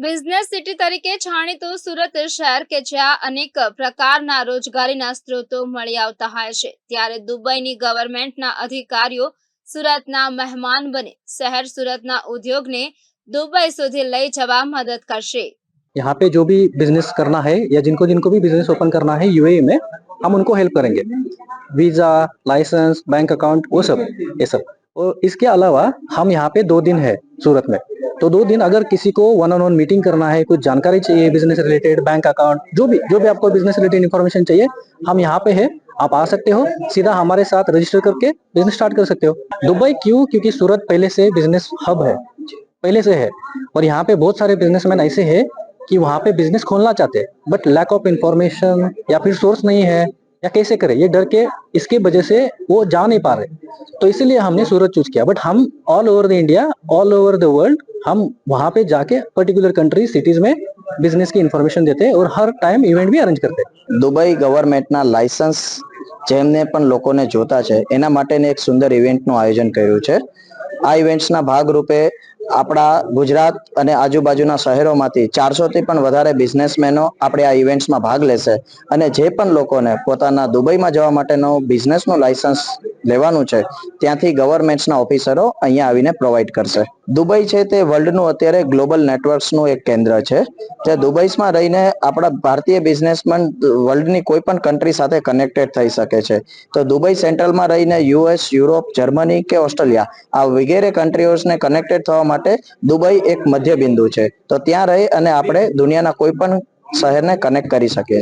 business city तरीके छाणे तो सूरत शहर के ជា अनेक प्रकार ना रोजगारिना स्त्रोत મળી આવતા હાય છે ત્યારે દુબઈ ની ગવર્નમેન્ટ ના અધિકારીઓ સુરત ના મહેમાન બને શહેર સુરત ના ઉદ્યોગ ને દુબઈ સુધી લઈ જવા મદદ કરશે યહા પે જો ભી બિઝનેસ કરના હે يا जिनको जिनको भी બિઝનેસ ઓપન કરના હે યુએઈ મે હમ ઉનકો હેલ્પ કરેંગે વિઝા લાયસન્સ બેંક એકાઉન્ટ વો સબ એ સબ ઓ ઇસકે અલાવા હમ યહા પે દો દિન હે સુરત મે तो दो दिन अगर किसी को वन ऑन वन मीटिंग करना है कुछ जानकारी चाहिए बिजनेस रिलेटेड बैंक अकाउंट जो भी जो भी आपको बिजनेस रिलेटेड इन्फॉर्मेशन चाहिए हम यहाँ पे है आप आ सकते हो सीधा हमारे साथ रजिस्टर करके बिजनेस स्टार्ट कर सकते हो दुबई क्यों क्योंकि सूरत पहले से बिजनेस हब है पहले से है और यहाँ पे बहुत सारे बिजनेसमैन ऐसे है कि वहाँ पे बिजनेस खोलना चाहते हैं बट लैक ऑफ इन्फॉर्मेशन या फिर सोर्स नहीं है या कैसे करें ये डर के इसकी वजह से वो जा नहीं पा रहे तो इसलिए हमने सूरत चूज किया बट हम all over the India all over the world हम वहां पे जाके पर्टिकुलर कंट्री सिटीज में बिजनेस की इन्फॉर्मेशन देते हैं और हर टाइम इवेंट भी अरेंज અરેન્જ કરતે દુબઈ ગવર્મેન્ટના લાયસન્સ જેમને પણ લોકોને જોતા છે એના માટેને એક સુંદર ઇવેન્ટનું આયોજન કર્યું છે આ ઇવેન્ટ્સના ભાગરૂપે આપણા ગુજરાત અને આજુબાજુના શહેરોમાંથી ચારસો થી પણ વધારે બિઝનેસમેનો આપણે આ ઇવેન્ટ્સમાં ભાગ લેશે અને જે પણ લોકોને પોતાના દુબઈમાં જવા માટેનો બિઝનેસનું લાયસન્સ લેવાનું છે ત્યાંથી ગવર્મેન્ટ્સના ઓફિસરો અહીંયા આવીને પ્રોવાઈડ કરશે દુબઈ છે તે વર્લ્ડનું અત્યારે ગ્લોબલ નેટવર્ક્સનું એક કેન્દ્ર છે જે દુબઈમાં રહીને આપણા ભારતીય બિઝનેસમેન વર્લ્ડની કોઈ પણ કન્ટ્રી સાથે કનેક્ટેડ થઈ શકે છે તો દુબઈ સેન્ટ્રલમાં રહીને યુએસ યુરોપ જર્મની કે ઓસ્ટ્રેલિયા આ વગેરે કન્ટ્રીઓને કનેક્ટેડ થવા માટે દુબઈ એક મધ્ય બિંદુ છે તો ત્યાં રહી અને આપણે દુનિયાના કોઈ પણ શહેરને કનેક્ટ કરી શકીએ